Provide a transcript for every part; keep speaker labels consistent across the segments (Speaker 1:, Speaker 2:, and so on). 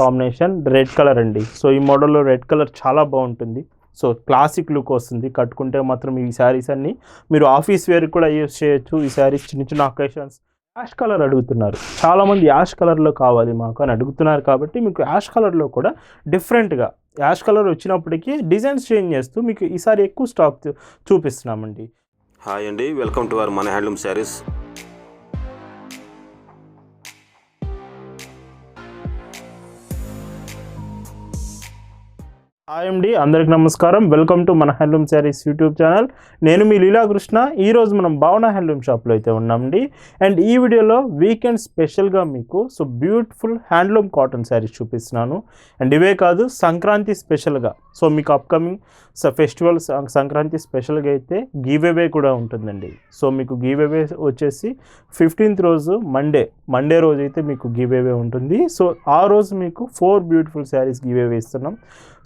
Speaker 1: Combination red colour అండి. So ఈ మోడల్లో రెడ్ కలర్ చాలా బాగుంటుంది. సో క్లాసిక్ లుక్ వస్తుంది. కట్టుకుంటే మాత్రం ఈ శారీస్ అన్ని మీరు ఆఫీస్ వేర్ కూడా యూస్ చేయొచ్చు. ఈ శారీస్ చిన్న చిన్న అకేషన్స్ యాష్ కలర్ అడుగుతున్నారు. చాలామంది యాష్ కలర్లో కావాలి మాకు అని అడుగుతున్నారు కాబట్టి మీకు యాష్ కలర్లో కూడా డిఫరెంట్గా యాష్ కలర్ వచ్చినప్పటికీ డిజైన్స్ చేంజ్ చేస్తూ మీకు ఈసారి ఎక్కువ స్టాక్ చూపిస్తున్నామండి.
Speaker 2: హాయ్ అండి. వెల్కమ్ టు అవర్ మన హ్యాండ్లూమ్ శారీస్.
Speaker 1: అండి అందరికి నమస్కారం. వెల్కమ్ టు మన హ్యాండ్లూమ్ శారీస్ యూట్యూబ్ ఛానల్. నేను మీ లీలాకృష్ణ. ఈరోజు మనం భావన హ్యాండ్లూమ్ షాప్లో అయితే ఉన్నామండి. అండ్ ఈ వీడియోలో వీకెండ్ స్పెషల్గా మీకు so beautiful handloom cotton sarees చూపిస్తున్నాను. అండ్ ఇవే కాదు సంక్రాంతి స్పెషల్గా. సో మీకు అప్కమింగ్ స ఫెస్టివల్ సంక్రాంతి స్పెషల్గా అయితే గివ్ కూడా ఉంటుందండి. సో మీకు గివ్ అవే వచ్చేసి ఫిఫ్టీన్త్ రోజు మండే. మండే రోజు అయితే మీకు గివ్ అవే ఉంటుంది. సో ఆ రోజు మీకు ఫోర్ బ్యూటిఫుల్ శారీస్ గీవేవే ఇస్తున్నాం.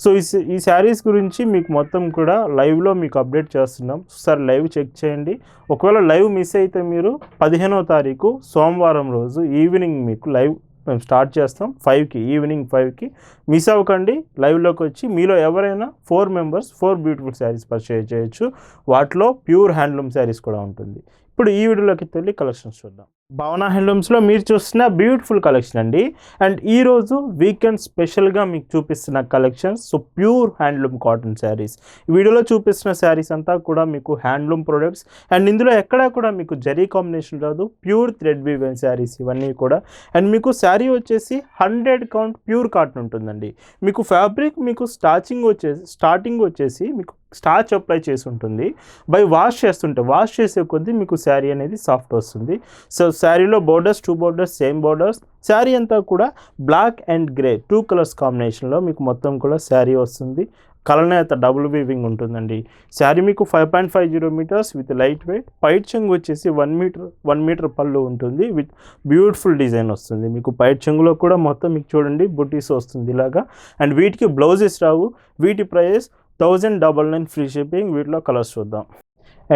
Speaker 1: సో ఈ ఈ శారీస్ గురించి మీకు మొత్తం కూడా లైవ్లో మీకు అప్డేట్ చేస్తున్నాం. సార్ లైవ్ చెక్ చేయండి. ఒకవేళ లైవ్ మిస్ అయితే మీరు పదిహేనో తారీఖు సోమవారం రోజు ఈవినింగ్ మీకు లైవ్ మేము స్టార్ట్ చేస్తాం. ఫైవ్కి ఈవినింగ్ ఫైవ్కి. మిస్ అవ్వకండి. లైవ్లోకి వచ్చి మీలో ఎవరైనా four members four beautiful sarees purchase చేయొచ్చు. వాటిలో ప్యూర్ హ్యాండ్లూమ్ శారీస్ కూడా ఉంటుంది. ఇప్పుడు ఈ వీడియోలోకి వెళ్ళి కలెక్షన్స్ చూద్దాం. భవన హ్యాండ్లూమ్స్లో మీరు చూస్తున్న బ్యూటిఫుల్ కలెక్షన్ అండి. అండ్ ఈరోజు వీకెండ్ స్పెషల్గా మీకు చూపిస్తున్న collections so pure handloom cotton sarees వీడియోలో చూపిస్తున్న శారీస్ అంతా కూడా మీకు హ్యాండ్లూమ్ ప్రొడక్ట్స్ అండ్ ఇందులో ఎక్కడా కూడా మీకు జరీ కాంబినేషన్ రాదు. ప్యూర్ థ్రెడ్ వీవెన్ శారీస్ ఇవన్నీ కూడా. అండ్ మీకు శారీ వచ్చేసి హండ్రెడ్ కౌంట్ ప్యూర్ కాటన్ ఉంటుందండి. మీకు ఫ్యాబ్రిక్ మీకు స్టాచింగ్ వచ్చేసి స్టార్టింగ్ వచ్చేసి మీకు స్టార్చ్ అప్లై చేసి ఉంటుంది బై వాష్ చేస్తుంటే వాష్ చేసే కొద్దీ మీకు శారీ అనేది సాఫ్ట్ వస్తుంది. సో శారీలో borders two borders same borders saree అంతా కూడా black and grey two colours కాంబినేషన్లో మీకు మొత్తం కూడా శారీ వస్తుంది. కలనేత డబుల్ వీవింగ్ ఉంటుందండి. శారీ మీకు five point five zero metres with light weight పైట్ చెంగు వచ్చేసి వన్ మీటర్ వన్ మీటర్ పళ్ళు ఉంటుంది విత్ బ్యూటిఫుల్ డిజైన్ వస్తుంది. మీకు పైట్ చెంగులో కూడా మొత్తం మీకు చూడండి బుటీస్ వస్తుంది ఇలాగా. అండ్ వీటికి బ్లౌజెస్ రావు. వీటి price thousand double nine free shipping వీటిలో కలర్స్ చూద్దాం.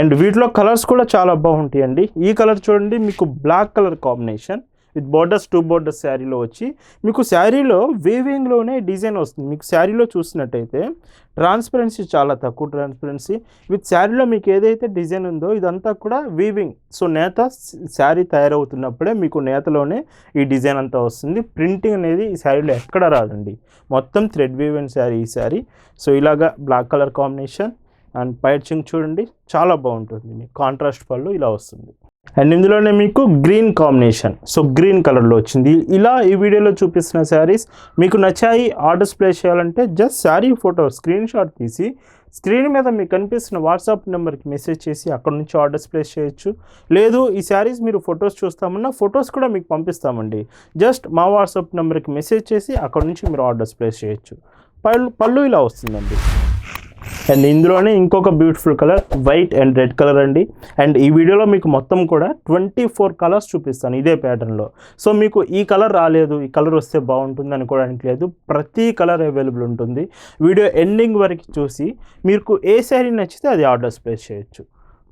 Speaker 1: అండ్ వీటిలో కలర్స్ కూడా చాలా బాగుంటాయండి. ఈ కలర్ చూడండి మీకు black colour combination with borders two borders శారీలో వచ్చి మీకు శారీలో వేవింగ్లోనే డిజైన్ వస్తుంది. మీకు శారీలో చూసినట్టయితే ట్రాన్స్పరెన్సీ చాలా తక్కువ ట్రాన్స్పరెన్సీ. విత్ శారీలో మీకు ఏదైతే డిజైన్ ఉందో ఇదంతా కూడా వీవింగ్ సో నేత శారీ తయారవుతున్నప్పుడే మీకు నేతలోనే ఈ డిజైన్ అంతా వస్తుంది. ప్రింటింగ్ అనేది ఈ శారీలో ఎక్కడ రాదండి. మొత్తం థ్రెడ్ వీవెన్ శారీ ఈ శారీ. సో ఇలాగా బ్లాక్ కలర్ కాంబినేషన్ అండ్ పైచింగ్ చూడండి. చాలా బాగుంటుంది. మీకు కాంట్రాస్ట్ పళ్ళు ఇలా వస్తుంది. అండ్ ఇందులోనే మీకు గ్రీన్ కాంబినేషన్ సో గ్రీన్ కలర్లో వచ్చింది. ఇలా ఈ వీడియోలో చూపిస్తున్న శారీస్ మీకు నచ్చాయి ఆర్డర్స్ ప్లేస్ చేయాలంటే just sari photo screen shot తీసి స్క్రీన్ మీద మీకు కనిపిస్తున్న వాట్సాప్ నెంబర్కి మెసేజ్ చేసి అక్కడ నుంచి ఆర్డర్స్ ప్లేస్ చేయొచ్చు. లేదు ఈ శారీస్ మీరు ఫొటోస్ చూస్తామన్నా ఫొటోస్ కూడా మీకు పంపిస్తామండి. జస్ట్ మా వాట్సాప్ నెంబర్కి మెసేజ్ చేసి అక్కడ నుంచి మీరు ఆర్డర్స్ ప్లేస్ చేయొచ్చు. పళ్ళు పళ్ళు ఇలా వస్తుందండి. అండ్ ఇందులోనే ఇంకొక beautiful colour white and red colour అండి. అండ్ ఈ వీడియోలో మీకు మొత్తం కూడా ట్వంటీ ఫోర్ కలర్స్ చూపిస్తాను ఇదే ప్యాటర్న్లో సో మీకు ఈ కలర్ రాలేదు ఈ కలర్ వస్తే బాగుంటుంది అనుకోవడానికి లేదు. ప్రతి కలర్ అవైలబుల్ ఉంటుంది. వీడియో ఎండింగ్ వరకు చూసి మీకు ఏ శారీ నచ్చితే అది ఆర్డర్స్ ప్లేస్ చేయొచ్చు.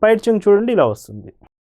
Speaker 1: పైచింగ్ చూడండి ఇలా వస్తుంది.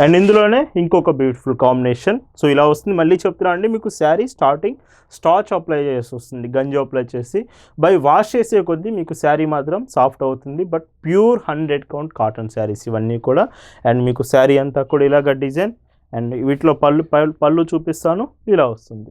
Speaker 1: అండ్ ఇందులోనే ఇంకొక బ్యూటిఫుల్ కాంబినేషన్ సో ఇలా వస్తుంది. మళ్ళీ చెప్తున్నా అండి మీకు శారీ స్టార్టింగ్ స్టాచ్ అప్లై చేసి వస్తుంది. గంజి అప్లై చేసి. బై వాష్ చేసే కొద్దీ మీకు శారీ మాత్రం సాఫ్ట్ అవుతుంది. But pure hundred count cotton saris ఇవన్నీ కూడా. అండ్ మీకు శారీ అంతా కూడా ఇలాగ డిజైన్ అండ్ వీటిలో పళ్ళు పళ్ళు- పళ్ళు చూపిస్తాను. ఇలా వస్తుంది.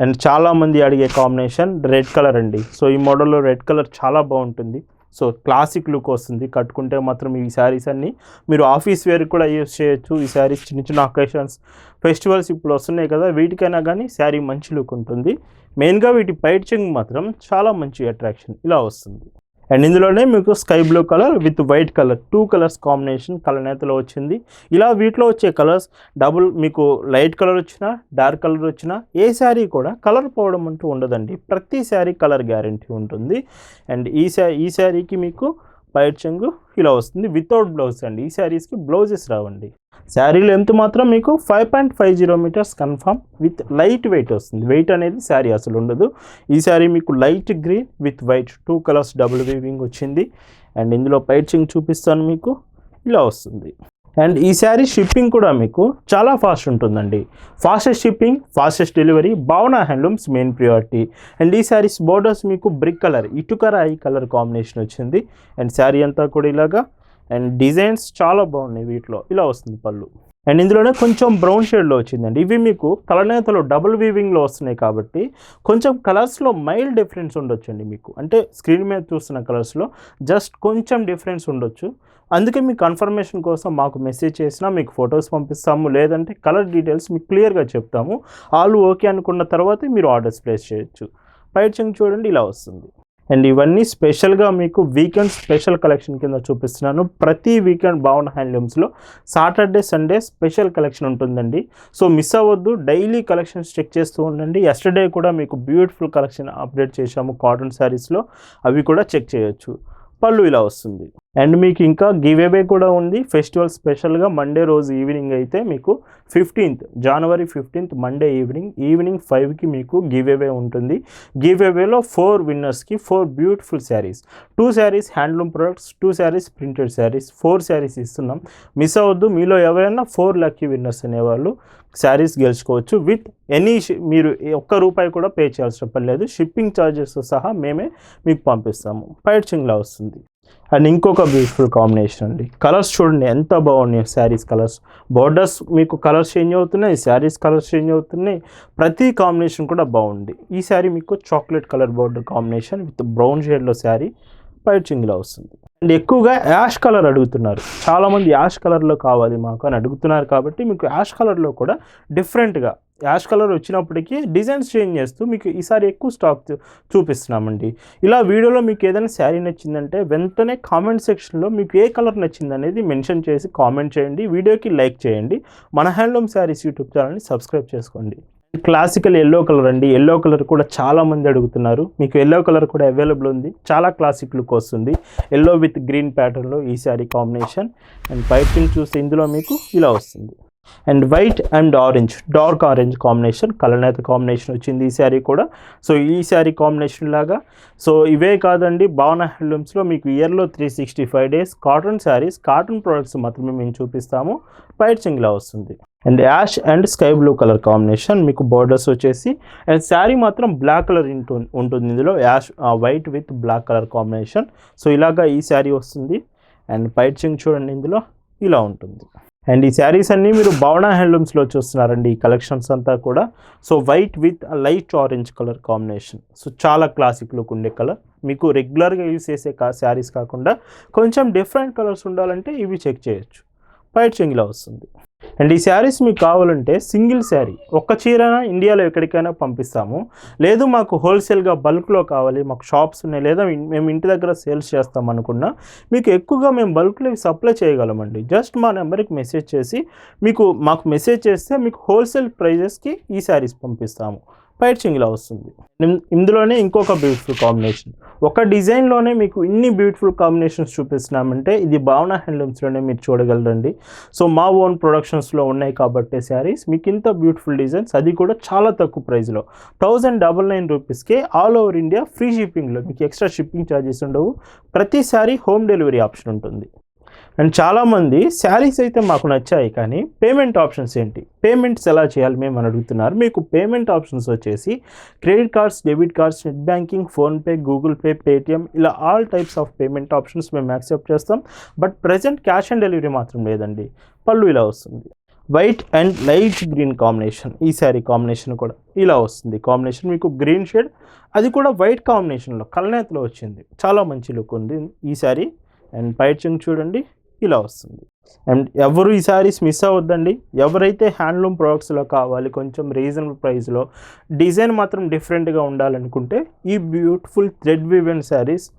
Speaker 1: అండ్ చాలామంది అడిగే కాంబినేషన్ రెడ్ కలర్ అండి. సో ఈ మోడల్లో రెడ్ కలర్ చాలా బాగుంటుంది. సో క్లాసిక్ లుక్ వస్తుంది. కట్టుకుంటే మాత్రం ఈ శారీస్ అన్నీ మీరు ఆఫీస్ వేర్ కూడా యూస్ చేయొచ్చు. ఈ శారీస్ చిన్న చిన్న అకేషన్స్ ఫెస్టివల్స్ ఇప్పుడు వస్తున్నాయి కదా వీటికైనా కానీ శారీ మంచి లుక్ ఉంటుంది. మెయిన్గా వీటి పైచింగ్ మాత్రం చాలా మంచి అట్రాక్షన్ ఇలా వస్తుంది. అండ్ ఇందులోనే మీకు sky blue colour with white colour two colours combination కలనేతలో వచ్చింది. ఇలా వీటిలో వచ్చే కలర్స్ డబుల్ మీకు లైట్ కలర్ వచ్చినా డార్క్ కలర్ వచ్చినా ఏ శారీ కూడా కలర్ పోవడం అంటూ ఉండదండి. ప్రతి శారీ కలర్ గ్యారంటీ ఉంటుంది. అండ్ ఈ శా ఈ శారీకి మీకు పైట్ చెంగు ఇలా వస్తుంది. వితౌట్ బ్లౌజ్ అండి. ఈ శారీస్కి బ్లౌజెస్ రావండి. శారీ లెంత్ మాత్రం మీకు five point five zero metres confirm with light weight వస్తుంది. వెయిట్ అనేది శారీ అసలు ఉండదు. ఈ శారీ మీకు light green with white two colours double weaving వచ్చింది. అండ్ ఇందులో పైచింగ్ చూపిస్తాను మీకు. ఇలా వస్తుంది. అండ్ ఈ శారీ షిప్పింగ్ కూడా మీకు చాలా ఫాస్ట్ ఉంటుందండి. Fastest shipping fastest delivery Bhavana handlooms main priority. And ఈ శారీస్ బోర్డర్స్ మీకు బ్రిక్ కలర్ ఇటుకర ఐ కలర్ కాంబినేషన్ వచ్చింది. అండ్ శారీ అంతా కూడా ఇలాగా అండ్ డిజైన్స్ చాలా బాగున్నాయి వీటిలో. ఇలా వస్తుంది పళ్ళు. అండ్ ఇందులోనే కొంచెం బ్రౌన్ షేడ్లో వచ్చిందండి. ఇవి మీకు కలనేతలో డబుల్ వీవింగ్లో వస్తున్నాయి కాబట్టి కొంచెం కలర్స్లో మైల్డ్ డిఫరెన్స్ ఉండొచ్చండి మీకు. అంటే స్క్రీన్ మీద చూస్తున్న కలర్స్లో జస్ట్ కొంచెం డిఫరెన్స్ ఉండొచ్చు. అందుకే మీ కన్ఫర్మేషన్ కోసం మాకు మెసేజ్ చేసినా మీకు ఫొటోస్ పంపిస్తాము. లేదంటే కలర్ డీటెయిల్స్ మీకు క్లియర్గా చెప్తాము. ఆల్ ఓకే అనుకున్న తర్వాతే మీరు ఆర్డర్స్ ప్లేస్ చేయొచ్చు. పైచింగ్ చూడండి ఇలా వస్తుంది. అండ్ ఇవన్నీ స్పెషల్గా మీకు వీకెండ్ స్పెషల్ కలెక్షన్ కింద చూపిస్తున్నాను. ప్రతి వీకెండ్ భావన హ్యాండ్లూమ్స్లో సాటర్డే సండే స్పెషల్ కలెక్షన్ ఉంటుందండి. సో మిస్ అవ్వద్దు. డైలీ కలెక్షన్స్ చెక్ చేస్తూ ఉండండి. ఎస్టర్డే కూడా మీకు బ్యూటిఫుల్ కలెక్షన్ అప్డేట్ చేశాము కాటన్ శారీస్లో. అవి కూడా చెక్ చేయొచ్చు. పళ్ళు ఇలా వస్తుంది. అండ్ మీకు ఇంకా గివ్ అవే కూడా ఉంది. ఫెస్టివల్ స్పెషల్గా మండే రోజు ఈవినింగ్ అయితే మీకు ఫిఫ్టీన్త్ జనవరి ఫిఫ్టీన్త్ మండే ఈవినింగ్ ఈవినింగ్ ఫైవ్కి మీకు గివ్ అవే ఉంటుంది. గివ్ అవేలో four విన్నర్స్కి four beautiful saris two saris handloom products two saris printed saris four saris ఇస్తున్నాం. మిస్ అవ్వద్దు మీలో ఎవరైనా ఫోర్ లక్కీ విన్నర్స్ అనేవాళ్ళు శారీస్ గెలుచుకోవచ్చు. విత్ ఎనీ మీరు ఒక్క రూపాయి కూడా పే చేయాల్సిన పని లేదు. షిప్పింగ్ ఛార్జెస్ సహా మేమే మీకు పంపిస్తాము. పైడ్చింగ్లా వస్తుంది. అండ్ ఇంకొక బ్యూటిఫుల్ కాంబినేషన్ అండి. కలర్స్ చూడండి ఎంత బాగున్నాయి శారీస్ కలర్స్ బోర్డర్స్ మీకు కలర్స్ చేంజ్ అవుతున్నాయి శారీస్ కలర్స్ చేంజ్ అవుతున్నాయి. ప్రతి కాంబినేషన్ కూడా బాగుంది. ఈ శారీ మీకు chocolate colour border combination with brown షేడ్లో శారీ పైచింగ్లో వస్తుంది. అండ్ ఎక్కువగా యాష్ కలర్ అడుగుతున్నారు. చాలామంది యాష్ కలర్లో కావాలి మాకు అని అడుగుతున్నారు కాబట్టి మీకు యాష్ కలర్లో కూడా డిఫరెంట్గా యాష్ కలర్ వచ్చినప్పటికీ డిజైన్స్ చేంజ్ చేస్తూ మీకు ఈసారి ఎక్కువ స్టాక్ చూ- చూపిస్తున్నామండి. ఇలా వీడియోలో మీకు ఏదైనా శారీ నచ్చిందంటే వెంటనే కామెంట్ సెక్షన్లో మీకు ఏ కలర్ నచ్చింది అనేది మెన్షన్ చేసి కామెంట్ చేయండి. వీడియోకి లైక్ చేయండి. మన హ్యాండ్లూమ్ శారీస్ యూట్యూబ్ ఛానల్ని సబ్స్క్రైబ్ చేసుకోండి. క్లాసికల్ ఎల్లో కలర్ అండి. ఎల్లో కలర్ కూడా చాలా మంది అడుగుతున్నారు. మీకు ఎల్లో కలర్ కూడా అవైలబుల్ ఉంది. చాలా క్లాసిక్ లుక్ వస్తుంది. ఎల్లో విత్ గ్రీన్ ప్యాటర్న్లో ఈ శారీ కాంబినేషన్ అండ్ పైపింగ్ చూస్తే ఇందులో మీకు ఇలా వస్తుంది. And white and orange dark orange combination కలనేత combination వచ్చింది ఈ శారీ కూడా. సో ఈ శారీ కాంబినేషన్ లాగా. సో ఇవే కాదండి భావన హ్యాండ్లూమ్స్లో మీకు ఇయర్లో three sixty five days cotton saris cotton products మాత్రమే మేము చూపిస్తాము. పైట్ సింగ్లా వస్తుంది. And ash and sky blue colour combination మీకు బోర్డర్స్ వచ్చేసి అండ్ శారీ మాత్రం బ్లాక్ కలర్ ఉంటుంది ఇందులో. Ash white with black colour combination. So ఇలాగా ఈ శారీ వస్తుంది. అండ్ పైట్ సింగ్ చూడండి ఇందులో. ఇలా ఉంటుంది. అండ్ ఈ శారీస్ అన్నీ మీరు భావన హ్యాండ్లూమ్స్లో చూస్తున్నారండి. ఈ కలెక్షన్స్ అంతా కూడా. So white with light orange colour combination so చాలా క్లాసిక్ లుక్ ఉండే కలర్ మీకు రెగ్యులర్గా యూస్ చేసే కా శారీస్ కాకుండా కొంచెం డిఫరెంట్ కలర్స్ ఉండాలంటే ఇవి చెక్ చేయొచ్చు. వైట్ చెంగిలా వస్తుంది. అండ్ ఈ శారీస్ మీకు కావాలంటే సింగిల్ శారీ. ఒక్క చీరన ఇండియాలో ఎక్కడికైనా పంపిస్తాము. లేదు మాకు హోల్సేల్గా బల్క్లో కావాలి మాకు షాప్స్ ఉన్నాయి లేదా మేము ఇంటి దగ్గర సేల్స్ చేస్తాం అనుకున్నా మీకు ఎక్కువగా మేము బల్క్లో సప్లై చేయగలమండి. జస్ట్ మా నెంబర్కి మెసేజ్ చేసి మీకు మాకు మెసేజ్ చేస్తే మీకు హోల్సేల్ ప్రైజెస్కి ఈ శారీస్ పంపిస్తాము. పైట్ చింగిలా వస్తుంది ఇందులోనే ఇంకొక బ్యూటిఫుల్ కాంబినేషన్ ఒక డిజైన్లోనే మీకు ఇన్ని బ్యూటిఫుల్ కాంబినేషన్స్ చూపిస్తున్నామంటే ఇది భావన హ్యాండ్లూమ్స్లోనే మీరు చూడగలరండి. సో మా ఓన్ ప్రొడక్షన్స్లో ఉన్నాయి కాబట్టి శారీస్ మీకు ఇంత బ్యూటిఫుల్ డిజైన్స్ అది కూడా చాలా తక్కువ ప్రైస్లో. థౌజండ్ డబల్ నైన్ రూపీస్కే ఆల్ ఓవర్ ఇండియా ఫ్రీ షిప్పింగ్లో మీకు ఎక్స్ట్రా షిప్పింగ్ ఛార్జెస్ ఉండవు. ప్రతి శారీ హోమ్ డెలివరీ ఆప్షన్ ఉంటుంది. అండ్ చాలామంది శారీస్ అయితే మాకు నచ్చాయి కానీ పేమెంట్ ఆప్షన్స్ ఏంటి? పేమెంట్స్ ఎలా చేయాలి మేము అని అడుగుతున్నారు. మీకు పేమెంట్ ఆప్షన్స్ వచ్చేసి credit cards debit cards net banking PhonePe Google Pay Paytm ఇలా all types of payment options మేము యాక్సెప్ట్ చేస్తాం. But present cash on delivery మాత్రం లేదండి. పళ్ళు ఇలా వస్తుంది. White and light green combination. ఈ శారీ కాంబినేషన్ కూడా ఇలా వస్తుంది. కాంబినేషన్ మీకు గ్రీన్ షేడ్ అది కూడా వైట్ కాంబినేషన్లో కలనేతలో వచ్చింది. చాలా మంచి లుక్ ఉంది ఈ శారీ. అండ్ పైచింగ్ చూడండి. ఇలా వస్తుంది. అండ్ ఎవరు ఈ శారీస్ మిస్ అవ్వద్దండి. ఎవరైతే హ్యాండ్లూమ్ ప్రొడక్ట్స్లో కావాలి కొంచెం రీజనబుల్ ప్రైస్లో డిజైన్ మాత్రం డిఫరెంట్గా ఉండాలనుకుంటే ఈ బ్యూటిఫుల్ థ్రెడ్ వివెన్ శారీస్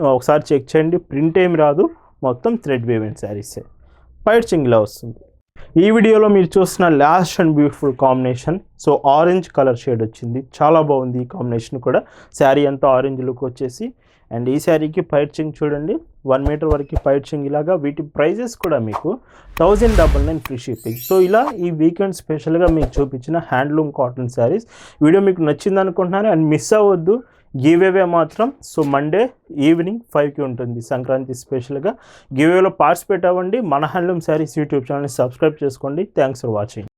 Speaker 1: ఒకసారి చెక్ చేయండి. ప్రింట్ ఏమి రాదు. మొత్తం థ్రెడ్ వివెన్ శారీసే పైచింగ్ ఇలా వస్తుంది. ఈ వీడియోలో మీరు చూస్తున్న last and beautiful combination. So orange colour shade వచ్చింది. చాలా బాగుంది ఈ కాంబినేషన్ కూడా. శారీ అంతా ఆరెంజ్ లుక్ వచ్చేసి. అండ్ ఈ శారీకి పైర్చింగ్ చూడండి. వన్ మీటర్ వరకు పైర్చింగ్ ఇలాగా. వీటి ప్రైజెస్ కూడా మీకు thousand double nine free shipping. So ఇలా ఈ వీకెండ్ స్పెషల్గా మీకు చూపించిన హ్యాండ్లూమ్ కాటన్ శారీస్. వీడియో మీకు నచ్చింది అనుకుంటున్నాను. అండ్ మిస్ అవ్వద్దు. గివేవే మాత్రం. సో మండే ఈవినింగ్ ఫైవ్కి ఉంటుంది సంక్రాంతి స్పెషల్గా. గివేలో పార్టిసిపేట్ అవ్వండి. మన హ్యాండ్లూమ్ శారీస్ యూట్యూబ్ ఛానల్ని సబ్స్క్రైబ్ చేసుకోండి. Thanks for watching.